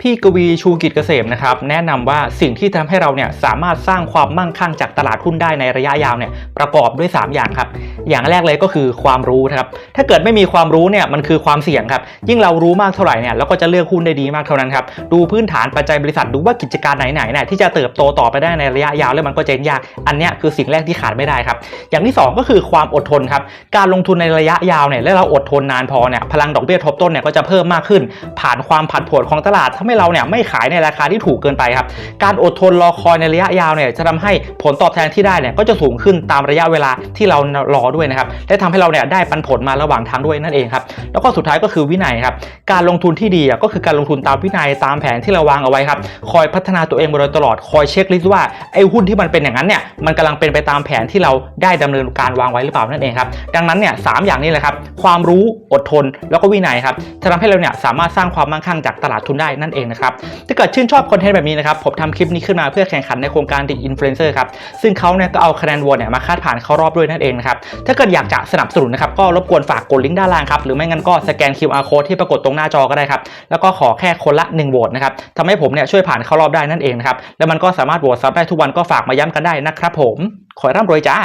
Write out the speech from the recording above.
พี่กวีชูกิจเกษมนะครับแนะนำว่าสิ่งที่ทำให้เราเนี่ยสามารถสร้างความมั่งคั่งจากตลาดหุ้นได้ในระยะยาวเนี่ยประกอบด้วย 3 อย่างครับ อย่างแรกเลยก็คือความรู้นะครับถ้าเกิดไม่มีความรู้เนี่ยมันคือความเสี่ยงครับยิ่งเรารู้มากเท่าไหร่เนี่ยเราก็จะเลือกหุ้นได้ดีมากเท่านั้นครับดูพื้นฐานปัจจัยบริษัทดูว่ากิจการไหนๆเนี่ยที่จะเติบโตต่อไปได้ในระยะยาวแล้วมันก็จะยาก อันเนี้ยคือสิ่งแรกที่ขาดไม่ได้ครับอย่างที่ 2 ก็คือความอดทนครับการลงทุนในระยะยาวเนี่ยและเราอดทนนานพอเนี่ยพลังดอกเบี้ยทบต้นเนี่ยก็จะเพิ่มมากขึ้น ผ่านความผันผวนของตลาดทำให้เราเนี่ยไม่ขายในราคาที่ถูกเกินไปครับ การอดทนรอคอยในระยะยาวเนี่ยจะทำให้ผลตอบแทนที่ได้เนี่ยก็จะสูงขึ้นตามระยะเวลาที่เรารอด้วยนะครับและทำให้เราเนี่ยได้ปันผลมาระหว่างทางด้วยนั่นเองครับแล้วก็สุดท้ายก็คือวินัยครับการลงทุนที่ดีอะก็คือการลงทุนตามวินัยตามแผนที่เราวางเอาไว้ครับคอยพัฒนาตัวเองมาโดยตลอดคอยเช็คลิสต์ว่าไอ้หุ้นที่มันเป็นอย่างนั้นเนี่ยมันกำลังเป็นไปตามแผนที่เราได้ดำเนินการวางไว้หรือเปล่านั่นเองครับดังนั้นเนี่ยสามอย่างนี้แหละครับความรู้อดทนแล้วก็วินัยครับจะทำให้เราเนี่ยสามารถสร้างความมั่งคั่งจากตลาดทุนได้นั่นเองนะครับถ้าเกิดชื่นชอบคอนเทนต์แบบนี้นะครับผมทำคลิปนี้ขึ้นมาเพื่อแข่งขันในโครงการดิดอินฟลูเอนเซอร์ครับซึ่งเขาเนี่ยก็เอาคะแนนโหวตเนี่ยมาคาดผ่านเข้ารอบด้วยนั่นเองนะครับถ้าเกิดอยากจะสนับสนุนนะครับก็รบกวนฝากกดลิงก์ด้านล่างครับหรือไม่งั้นก็สแกน QR code ที่ปรากฏตรงหน้าจอก็ได้ครับแล้วก็ขอแค่คนละ1โหวตนะครับทำให้ผมเนี่ยช่วยผ่านเข้ารอบได้นั่นเองนะครับแล้วมันก็สามารถโหวตซ้ำได้ทุกวันก็ฝากมาย้ำกันได้นะครับผมขอให้ร่ำรวยจ้า